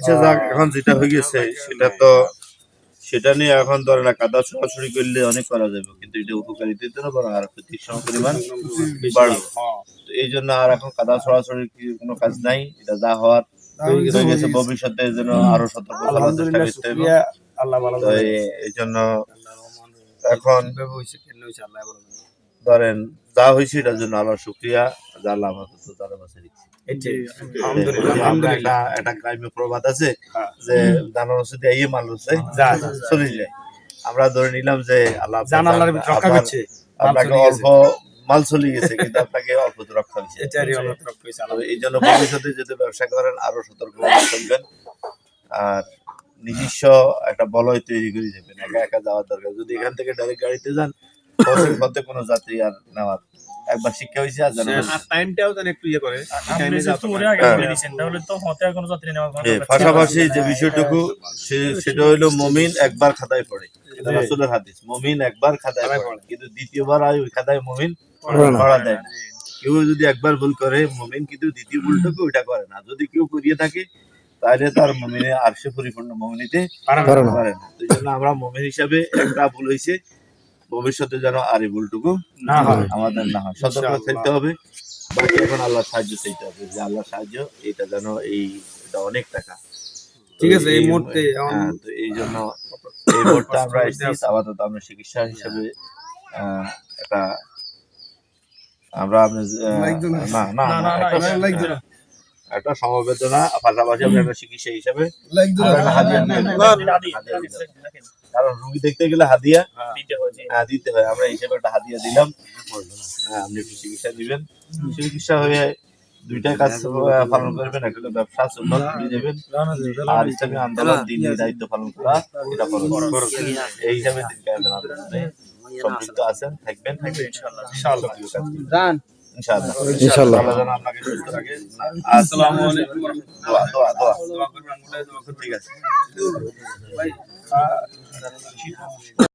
আচ্ছা যাক এখন যেটা হয়ে গেছে সেটা তো সেটা নিয়ে এখন ধরে না কাদা ছড়াছড়ি করলে অনেক করা যাবে কিন্তু এটা উপকারিতার জন্য বড় আর ক্ষতির সম পরিমাণ বাড়বে। তো এই জন্য আর এখন কাদা ছড়াছড়ির কি কোনো কাজ নাই এটা যা হওয়ার হয়ে গেছে ভবিষ্যতে যেন আরও সতর্ক থাকার চেষ্টা করতে হবে। আল্লাহ ভালো এই- জন্য এখন হয়েছে কেন হয়েছে আল্লাহ ভালো। ধরেন যা হয়েছে এটার জন্য আল্লাহ শুক্রিয়া যা লাভ হতো তারা একটা গ্রাম্য প্রবাদ আছে হ্যাঁ। যে দানার ওষুধ এই মাল হচ্ছে। যা, যা, যা। চলে যায় আমরা ধরে নিলাম যে আল্লাহ আপনাকে চলে অল্প মাল চলে গেছে কিন্তু আপনাকে অল্প তো রক্ষা হয়েছে। এই জন্য ভবিষ্যতে যদি ব্যবসা করেন আরও সতর্ক আর নিজস্ব একটা বলয় তৈরি করে যাবেন। একা একা যাওয়ার দরকার। যদি এখান থেকে ডাইরেক্ট গাড়িতে যান পথে কোনো যাত্রী আর নেওয়ার। একবার শিক্ষা হয়েছে আর জানা আর টাইমটাও যেন একটু ইয়ে করে ওরে আগে হ্যাঁ। বলে দিয়েছেন, তাহলে তো হতে আর কোনো যাত্রী নেওয়ার কোনো এ, দরকার ছিল না। পাশাপাশি যে বিষয়টুকু সেটা মমিন একবার খাতায় পড়ে। এটা রাসূলের হাদিস মমিন একবার খাতায় পড়ে। কিন্তু দ্বিতীয়বার আর ওই খাতায় মমিন পড়া দেয় না। কেউ যদি একবার ভুল করে মমিন কিন্তু দ্বিতীয় ভুলটুকু ওইটা করে না। যদি কেউ করিয়ে থাকে তাহলে তার মমিনে আর সে পরিপূর্ণ মমিনিতে পারে না। এই জন্য আমরা মমিন হিসাবে একটা ভুল হয়েছে ভবিষ্যতে যেন আর এই ভুলটুকু না হয় আমাদের না হয় সতর্ক থাকতে হবে বাকি এখন আল্লাহ সাহায্য চাইতে হবে যে আল্লাহ সাহায্য এটা যেন এই এটা অনেক টাকা ঠিক আছে, এই মুহূর্তে হ্যাঁ, তো এই জন্য এই মুহূর্তে আমরা এসেছি আপাতত আমরা চিকিৎসা হিসেবে একটা আমরা আপনি না না না, একটা- সমবেদনা পাশাপাশি আমরা একটা চিকিৎসা হিসেবে কারণ রুগী দেখতে গেলে হাদিয়া দিতে হয় দিতে হয়। আমরা হিসেবে একটা হাদিয়া দিলাম। হ্যাঁ, আপনি একটু চিকিৎসা দিবেন। চিকিৎসা হয়ে দুইটা কাজ পালন করবেন। একটা ব্যবসা সুন্নত করে যাবেন। আর ইসলামী আন্দোলন দিন দায়িত্ব পালন করা এটা পালন করা এই হিসাবে দিন কায়েমের আন্দোলনে সম্পৃক্ত আছেন থাকবেন। ইনশাআল্লাহ। ইনশাআল্লাহ। ইনশাআল্লাহ। ইনশাআল্লাহ। আল্লাহ যেন আপনাকে সুস্থ রাখে। আসসালামু আলাইকুম দোয়া দোয়া দোয়া। ঠিক আছে।